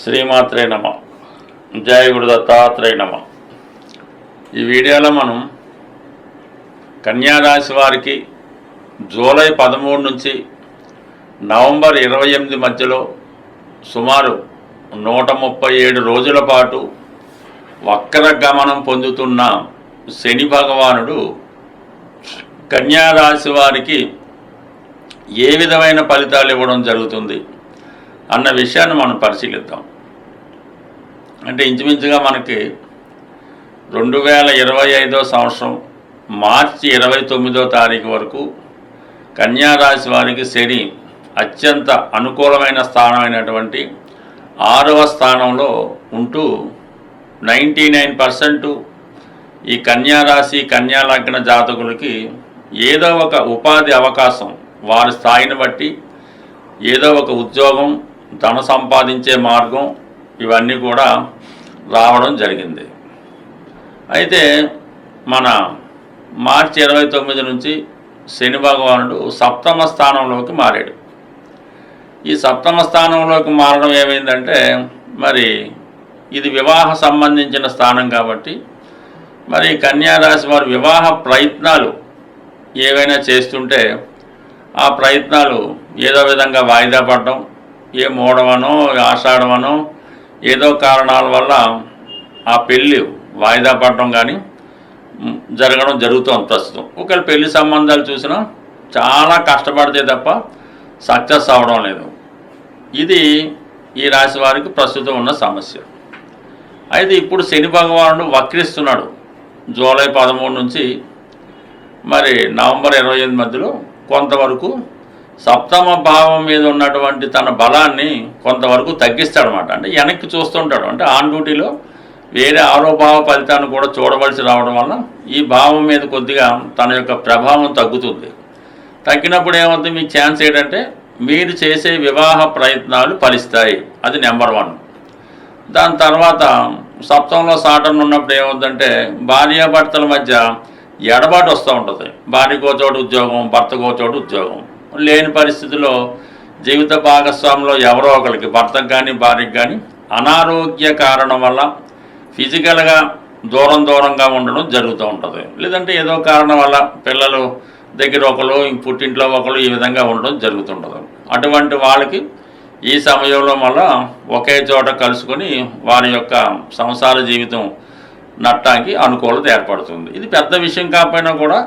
శ్రీమాత్రే నమ. జయ గురు దత్తాత్రేయ నమ. ఈ వీడియోలో మనం కన్యారాశి వారికి జూలై పదమూడు నుంచి నవంబర్ ఇరవై ఎనిమిది మధ్యలో సుమారు నూట ముప్పై ఏడు రోజుల పాటు వక్ర గమనం పొందుతున్న శని భగవానుడు కన్యారాశి వారికి ఏ విధమైన ఫలితాలు ఇవ్వడం జరుగుతుంది? అన్న విషయాన్ని మనం పరిశీలిద్దాం. అంటే ఇంచుమించుగా మనకి రెండు వేల ఇరవై ఐదో సంవత్సరం మార్చి ఇరవై తొమ్మిదో తారీఖు వరకు కన్యారాశి వారికి శని అత్యంత అనుకూలమైన స్థానమైనటువంటి ఆరవ స్థానంలో ఉంటూ నైంటీ నైన్ పర్సెంట్ ఈ కన్యారాశి కన్యాలగ్న జాతకులకి ఏదో ఒక ఉపాధి అవకాశం వారి స్థాయిని బట్టి ఏదో ఒక ఉద్యోగం ధన సంపాదించే మార్గం ఇవన్నీ కూడా రావడం జరిగింది. అయితే మన మార్చి ఇరవై తొమ్మిది నుంచి శని భగవానుడు సప్తమ స్థానంలోకి మారాడు. ఈ సప్తమ స్థానంలోకి మారడం ఏమైందంటే మరి ఇది వివాహ సంబంధించిన స్థానం కాబట్టి మరి కన్యారాశి వారు వివాహ ప్రయత్నాలు ఏవైనా చేస్తుంటే ఆ ప్రయత్నాలు ఏదో విధంగా వాయిదా పడడం ఏ మూడవనో ఆషాఢమనో ఏదో కారణాల వల్ల ఆ పెళ్ళి వాయిదా పడటం కానీ జరగడం జరుగుతుంది ప్రస్తుతం. ఒకవేళ పెళ్ళి సంబంధాలు చూసినా చాలా కష్టపడితే తప్ప సక్సెస్ అవ్వడం లేదు. ఇది ఈ రాశి వారికి ప్రస్తుతం ఉన్న సమస్య. అయితే ఇప్పుడు శని భగవానుడు వక్రిస్తున్నాడు. జూలై పదమూడు నుంచి మరి నవంబర్ ఇరవై ఎనిమిది మధ్యలో కొంతవరకు సప్తమ భావం మీద ఉన్నటువంటి తన బలాన్ని కొంతవరకు తగ్గిస్తాడనమాట అంటే వెనక్కి చూస్తుంటాడు. అంటే ఆన్ డ్యూటీలో వేరే ఆరోభావ ఫలితాన్ని కూడా చూడవలసి రావడం వల్ల ఈ భావం మీద కొద్దిగా తన యొక్క ప్రభావం తగ్గుతుంది. తగ్గినప్పుడు ఏమవుతుంది? మీకు ఛాన్స్ ఏంటంటే మీరు చేసే వివాహ ప్రయత్నాలు ఫలిస్తాయి. అది నెంబర్ వన్ దాని తర్వాత సప్తంలో సాటర్న్ ఉన్నప్పుడు ఏమవుతుందంటే భార్యాభర్తల మధ్య ఎడబాటు వస్తూ ఉంటుంది. భార్యకో చోటు ఉద్యోగం భర్తకో చోటు ఉద్యోగం. లేని పరిస్థితిలో జీవిత భాగస్వామిలో ఎవరో ఒకరికి భర్తకు కానీ భార్యకు కానీ అనారోగ్య కారణం వల్ల ఫిజికల్గా దూరం దూరంగా ఉండడం జరుగుతూ ఉంటుంది. లేదంటే ఏదో కారణం వల్ల పిల్లలు దగ్గర ఒకరు పుట్టింట్లో ఒకరు ఈ విధంగా ఉండడం జరుగుతుంటుంది అటువంటి వాళ్ళకి ఈ సమయంలో మళ్ళా ఒకే చోట కలుసుకొని వారి యొక్క సంసార జీవితం నట్టానికి అనుకూలత ఏర్పడుతుంది. ఇది పెద్ద విషయం కాకపోయినా కూడా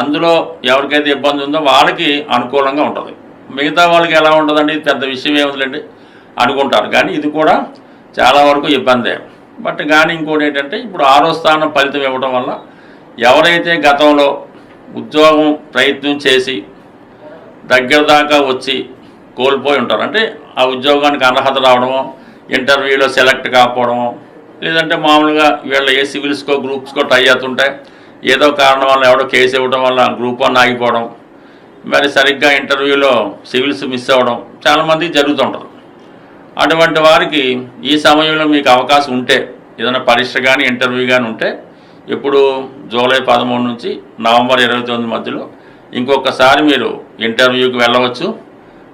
అందులో ఎవరికైతే ఇబ్బంది ఉందో వాళ్ళకి అనుకూలంగా ఉంటుంది. మిగతా వాళ్ళకి ఎలా ఉంటుందండి? పెద్ద విషయం ఏముందండి అనుకుంటారు. కానీ ఇది కూడా చాలా వరకు ఇబ్బందే. బట్ కానీ ఇంకోటి ఏంటంటే ఇప్పుడు ఆరో స్థానం ఫలితం ఇవ్వడం వల్ల ఎవరైతే గతంలో ఉద్యోగం ప్రయత్నం చేసి దగ్గర దాకా వచ్చి కోల్పోయి ఉంటారు అంటే ఆ ఉద్యోగానికి అర్హత రావడమో ఇంటర్వ్యూలో సెలెక్ట్ కాకపోవడమో లేదంటే మామూలుగా వీళ్ళ ఏ సివిల్స్కో గ్రూప్స్కో టై అవుతుంటాయి ఏదో కారణం వల్ల ఎవడో కేసు ఇవ్వడం వల్ల గ్రూప్ వన్ ఆగిపోవడం మరి సరిగ్గా ఇంటర్వ్యూలో సివిల్స్ మిస్ అవ్వడం చాలామంది జరుగుతుంటారు అటువంటి వారికి ఈ సమయంలో మీకు అవకాశం ఉంటే ఏదైనా పరీక్ష కానీ ఇంటర్వ్యూ కానీ ఉంటే ఇప్పుడు జూలై పదమూడు నుంచి నవంబర్ ఇరవై తొమ్మిది మధ్యలో ఇంకొకసారి మీరు ఇంటర్వ్యూకి వెళ్ళవచ్చు.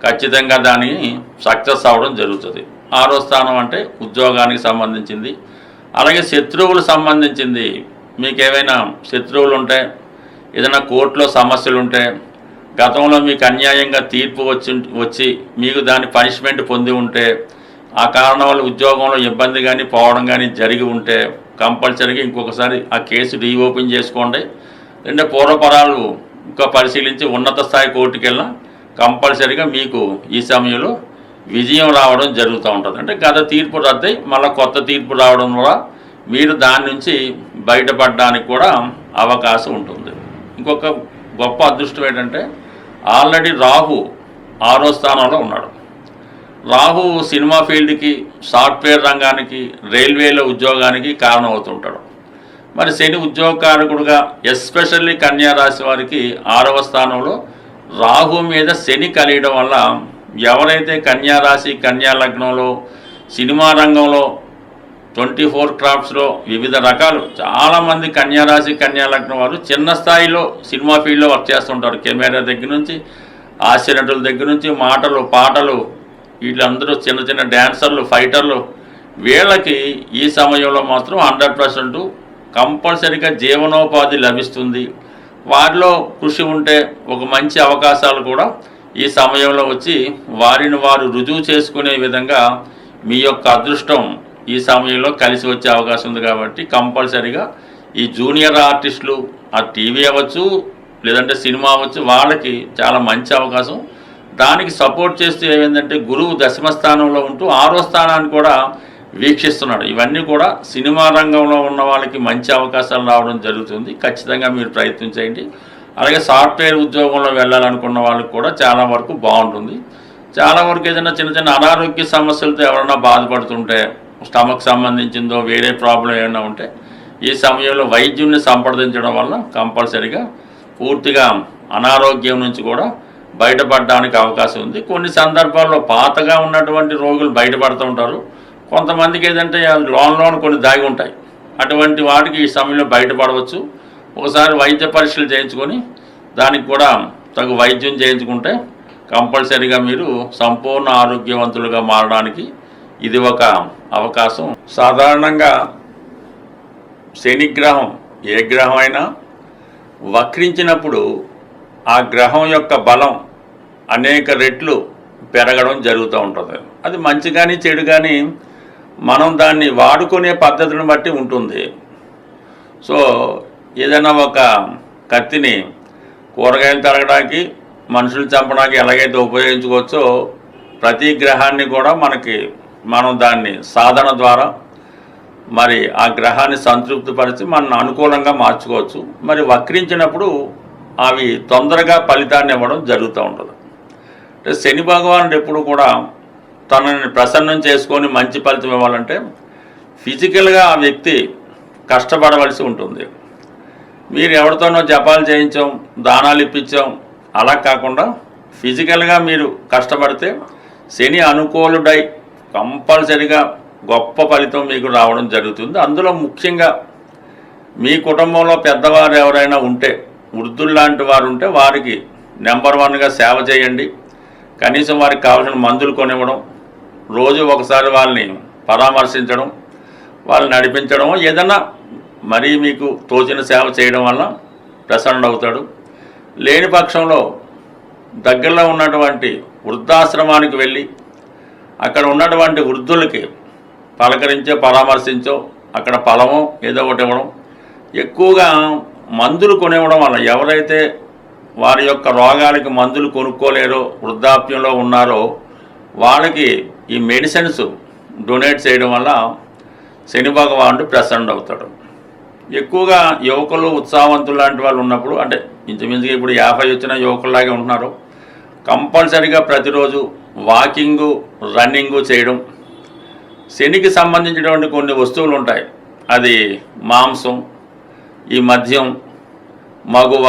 ఖచ్చితంగా దాని సక్సెస్ అవ్వడం జరుగుతుంది. ఆరో స్థానం అంటే ఉద్యోగానికి సంబంధించింది అలాగే శత్రువులు సంబంధించింది మీకు ఏవైనా శత్రువులు ఉంటే ఏదైనా కోర్టులో సమస్యలు ఉంటే గతంలో మీకు అన్యాయంగా తీర్పు వచ్చి వచ్చి మీకు దాని పనిష్మెంట్ పొంది ఉంటే ఆ కారణం వల్ల ఉద్యోగంలో ఇబ్బంది కానీ పోవడం కానీ జరిగి ఉంటే కంపల్సరీగా ఇంకొకసారి ఆ కేసు రీఓపెన్ చేసుకోండి. అంటే పూర్వపరాలు ఇంకా పరిశీలించి ఉన్నత స్థాయి కోర్టుకి వెళ్ళినా కంపల్సరీగా మీకు ఈ సమయంలో విజయం రావడం జరుగుతూ ఉంటుంది. అంటే గత తీర్పు రద్దయి మళ్ళీ కొత్త తీర్పు రావడం వల్ల మీరు దాని నుంచి బయటపడడానికి కూడా అవకాశం ఉంటుంది. ఇంకొక గొప్ప అదృష్టం ఏంటంటే ఆల్రెడీ రాహు ఆరో స్థానంలో ఉన్నాడు. రాహు సినిమా ఫీల్డ్కి సాఫ్ట్వేర్ రంగానికి రైల్వేలో ఉద్యోగానికి కారణమవుతుంటాడు. మరి శని ఉద్యోగకారకుడుగా ఎస్పెషల్లీ కన్యా రాశి వారికి ఆరవ స్థానంలో రాహు మీద శని కలియడం వల్ల ఎవరైతే కన్యా రాశి కన్యా లగ్నంలో సినిమా రంగంలో ట్వంటీ ఫోర్ క్రాఫ్ట్స్లో వివిధ రకాలు. చాలామంది కన్యారాశి కన్యాలగ్నం వారు చిన్న స్థాయిలో సినిమా ఫీల్డ్లో వర్క్ చేస్తుంటారు. కెమెరా దగ్గర నుంచి హాస్య నటుల దగ్గర నుంచి మాటలు పాటలు వీళ్ళందరూ చిన్న చిన్న డ్యాన్సర్లు ఫైటర్లు. వీళ్ళకి ఈ సమయంలో మాత్రం హండ్రెడ్ పర్సెంట్ కంపల్సరిగా జీవనోపాధి లభిస్తుంది. వారిలో కృషి ఉంటే ఒక మంచి అవకాశాలు కూడా ఈ సమయంలో వచ్చి వారిని వారు రుజువు చేసుకునే విధంగా మీ యొక్క అదృష్టం ఈ సమయంలో కలిసి వచ్చే అవకాశం ఉంది కాబట్టి కంపల్సరిగా ఈ జూనియర్ ఆర్టిస్టులు ఆ టీవీ అవ్వచ్చు లేదంటే సినిమా అవ్వచ్చు వాళ్ళకి చాలా మంచి అవకాశం. దానికి సపోర్ట్ చేస్తూ ఏమైందంటే గురువు దశమ స్థానంలో ఉంటూ ఆరో స్థానాన్ని కూడా వీక్షిస్తున్నాడు. ఇవన్నీ కూడా సినిమా రంగంలో ఉన్న వాళ్ళకి మంచి అవకాశాలు రావడం జరుగుతుంది. ఖచ్చితంగా మీరు ప్రయత్నం చేయండి. అలాగే సాఫ్ట్వేర్ ఉద్యోగంలో వెళ్ళాలనుకున్న వాళ్ళకి కూడా చాలా వరకు బాగుంటుంది. చాలా వరకు ఏదైనా చిన్న చిన్న అనారోగ్య సమస్యలతో ఎవరైనా బాధపడుతుంటే స్టమక్ సంబంధించిందో వేరే ప్రాబ్లం ఏమైనా ఉంటే ఈ సమయంలో వైద్యుని సంప్రదించడం వల్ల కంపల్సరిగా పూర్తిగా అనారోగ్యం నుంచి కూడా బయటపడడానికి అవకాశం ఉంది. కొన్ని సందర్భాల్లో పాతగా ఉన్నటువంటి రోగులు బయటపడుతూ ఉంటారు. కొంతమందికి ఏదంటే లోన్ లోన్ కొన్ని దాగి ఉంటాయి. అటువంటి వాటికి ఈ సమయంలో బయటపడవచ్చు. ఒకసారి వైద్య పరీక్షలు చేయించుకొని దానికి కూడా తగు వైద్యం చేయించుకుంటే కంపల్సరీగా మీరు సంపూర్ణ ఆరోగ్యవంతులుగా మారడానికి ఇది ఒక అవకాశం. సాధారణంగా శనిగ్రహం ఏ గ్రహం అయినా వక్రించినప్పుడు ఆ గ్రహం యొక్క బలం అనేక రెట్లు పెరగడం జరుగుతూ ఉంటుంది. అది మంచి కానీ చెడు కానీ మనం దాన్ని వాడుకునే పద్ధతిని బట్టి ఉంటుంది. సో ఏదైనా ఒక కత్తిని కూరగాయలు తరగడానికి మనుషులు చంపడానికి ఎలాగైతే ఉపయోగించుకోవచ్చో ప్రతి గ్రహాన్ని కూడా మనకి మనం దాన్ని సాధన ద్వారా మరి ఆ గ్రహాన్ని సంతృప్తిపరిచి మనం అనుకూలంగా మార్చుకోవచ్చు. మరి వక్రించినప్పుడు అవి తొందరగా ఫలితాన్ని ఇవ్వడం జరుగుతూ ఉంటుంది. అంటే శని భగవానుడు ఎప్పుడు కూడా తనని ప్రసన్నం చేసుకొని మంచి ఫలితం ఇవ్వాలంటే ఫిజికల్గా ఆ వ్యక్తి కష్టపడవలసి ఉంటుంది. మీరు ఎవరితోనో జపాలు చేయించాం దానాలు ఇప్పించాం అలా కాకుండా ఫిజికల్గా మీరు కష్టపడితే శని అనుకూలుడై కంపల్సరిగా గొప్ప ఫలితం మీకు రావడం జరుగుతుంది. అందులో ముఖ్యంగా మీ కుటుంబంలో పెద్దవారు ఎవరైనా ఉంటే వృద్ధులు లాంటి వారు ఉంటే వారికి నెంబర్ వన్గా సేవ చేయండి. కనీసం వారికి కావాల్సిన మందులు కొనివ్వడం రోజు ఒకసారి వాళ్ళని పరామర్శించడం వాళ్ళని నడిపించడం ఏదన్నా మరీ మీకు తోచిన సేవ చేయడం వల్ల ప్రసన్నుడు అవుతాడు. లేని పక్షంలో దగ్గరలో ఉన్నటువంటి వృద్ధాశ్రమానికి వెళ్ళి అక్కడ ఉన్నటువంటి వృద్ధులకి పలకరించో పరామర్శించో అక్కడ ఫలమో ఏదో ఒకటి ఇవ్వడం. ఎక్కువగా మందులు కొనివ్వడం వల్ల ఎవరైతే వారి యొక్క రోగాలకి మందులు కొనుక్కోలేరో వృద్ధాప్యంలో ఉన్నారో వాళ్ళకి ఈ మెడిసిన్స్ డొనేట్ చేయడం వల్ల శని భగవానుడు ప్రసన్నుడు అవుతాడు. ఎక్కువగా యువకులు ఉత్సాహవంతులు లాంటి వాళ్ళు ఉన్నప్పుడు అంటే ఇంచుమించుగా ఇప్పుడు యాభై వచ్చిన యువకుల్లాగే ఉంటున్నారు. కంపల్సరిగా ప్రతిరోజు వాకింగు రన్నింగు చేయడం. శనికి సంబంధించినటువంటి కొన్ని వస్తువులు ఉంటాయి అది మాంసం ఈ మద్యం మగువ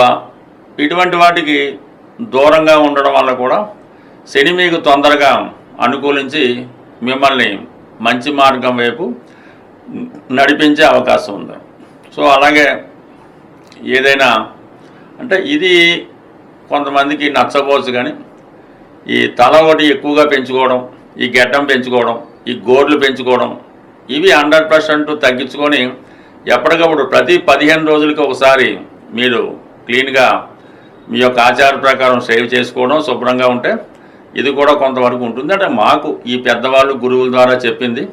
ఇటువంటి వాటికి దూరంగా ఉండడం వల్ల కూడా శని మీకు తొందరగా అనుకూలించి మిమ్మల్ని మంచి మార్గం వైపు నడిపించే అవకాశం ఉంది. సో అలాగే ఏదైనా అంటే ఇది కొంతమందికి నచ్చబోచ్చు కానీ ఈ తల ఒకటి ఎక్కువగా పెంచుకోవడం ఈ గెడ్డం పెంచుకోవడం ఈ గోర్లు పెంచుకోవడం ఇవి హండ్రెడ్ పర్సెంట్ తగ్గించుకొని ఎప్పటికప్పుడు ప్రతి పదిహేను రోజులకి ఒకసారి మీరు క్లీన్గా మీ యొక్క ఆచార ప్రకారం సేవ్ చేసుకోవడం శుభ్రంగా ఉంటే ఇది కూడా కొంతవరకు ఉంటుంది. అంటే మాకు ఈ పెద్దవాళ్ళు గురువుల ద్వారా చెప్పింది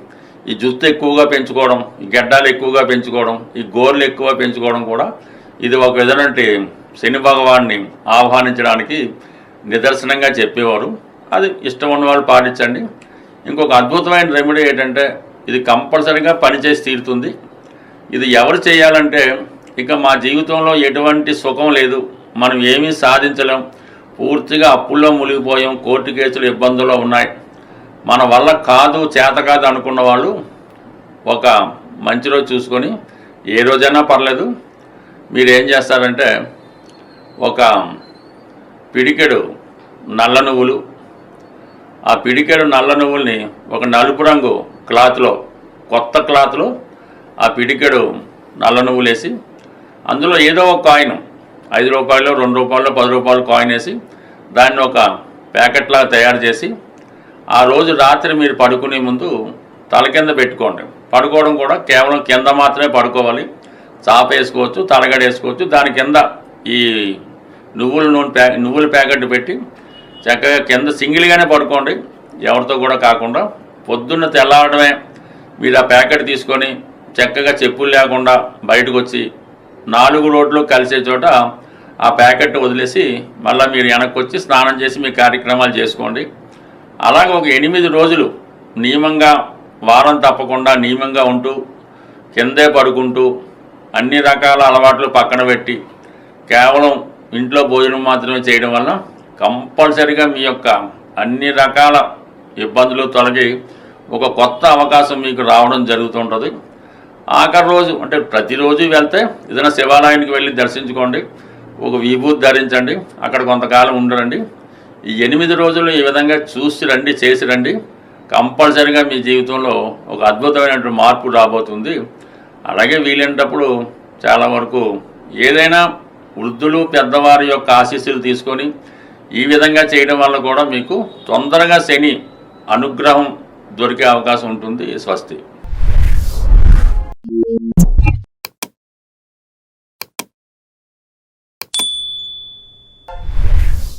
ఈ జుత్తు ఎక్కువగా పెంచుకోవడం ఈ గడ్డాలు ఎక్కువగా పెంచుకోవడం ఈ గోర్లు ఎక్కువ పెంచుకోవడం కూడా ఇది ఒక విధమైనటువంటి శని భగవాన్ని ఆహ్వానించడానికి నిదర్శనంగా చెప్పేవారు. అది ఇష్టం ఉన్న వాళ్ళు పాటించండి. ఇంకొక అద్భుతమైన రెమెడీ ఏంటంటే ఇది కంపల్సరీగా పనిచేసి తీరుతుంది. ఇది ఎవరు చేయాలంటే ఇక మా జీవితంలో ఎటువంటి సుఖం లేదు. మనం ఏమీ సాధించలేం. పూర్తిగా అప్పుల్లో మునిగిపోయాం. కోర్టు కేసులు ఇబ్బందుల్లో ఉన్నాయి. మన వల్ల కాదు చేత కాదు అనుకున్న వాళ్ళు ఒక మంచి రోజు చూసుకొని ఏ రోజైనా పర్లేదు. మీరు ఏం చేస్తారంటే ఒక పిడికెడు నల్ల నువ్వులు. ఆ పిడికెడు నల్ల నువ్వుల్ని ఒక నలుపు రంగు క్లాత్లో కొత్త క్లాత్లో ఆ పిడికెడు నల్ల నువ్వులు వేసి అందులో ఏదో ఒక కాయిన్ ఐదు రూపాయలు రెండు రూపాయలు పది రూపాయలు కాయిన్ వేసి దాన్ని ఒక ప్యాకెట్లా తయారు చేసి ఆ రోజు రాత్రి మీరు పడుకునే ముందు తల కింద పెట్టుకోండి. పడుకోవడం కూడా కేవలం కింద మాత్రమే పడుకోవాలి. చాప వేసుకోవచ్చు తలగడ వేసుకోవచ్చు దాని కింద ఈ నువ్వుల నూనె ప్యా నువ్వుల ప్యాకెట్ పెట్టి చక్కగా కింద సింగిల్గానే పడుకోండి. ఎవరితో కూడా కాకుండా పొద్దున్న తెల్లవడమే మీరు ఆ ప్యాకెట్ తీసుకొని చక్కగా చెప్పులు లేకుండా బయటకు వచ్చి నాలుగు రోడ్లు కలిసే చోట ఆ ప్యాకెట్ వదిలేసి మళ్ళీ మీరు వెనక్కి వచ్చి స్నానం చేసి మీ కార్యక్రమాలు చేసుకోండి. అలాగే ఒక ఎనిమిది రోజులు నియమంగా వారం తప్పకుండా నియమంగా ఉంటూ కిందే పడుకుంటూ అన్ని రకాల అలవాట్లు పక్కన పెట్టి కేవలం ఇంట్లో భోజనం మాత్రమే చేయడం వల్ల కంపల్సరిగా మీ యొక్క అన్ని రకాల ఇబ్బందులు తొలగి ఒక కొత్త అవకాశం మీకు రావడం జరుగుతుంటుంది. ఆఖరి రోజు అంటే ప్రతిరోజు వెళ్తే ఏదైనా శివాలయానికి వెళ్ళి దర్శించుకోండి. ఒక విభూతి ధరించండి. అక్కడ కొంతకాలం ఉండరండి. ఈ ఎనిమిది రోజులు ఈ విధంగా చూసి రండి చేసి రండి. కంపల్సరిగా మీ జీవితంలో ఒక అద్భుతమైనటువంటి మార్పు రాబోతుంది. అలాగే వీలైనప్పుడు చాలా వరకు ఏదైనా వృద్ధులు పెద్దవారి యొక్క ఆశీస్సులు తీసుకొని ఈ విధంగా చేయడం వల్ల కూడా మీకు తొందరగా శని అనుగ్రహం దొరికే అవకాశం ఉంటుంది స్వస్తి.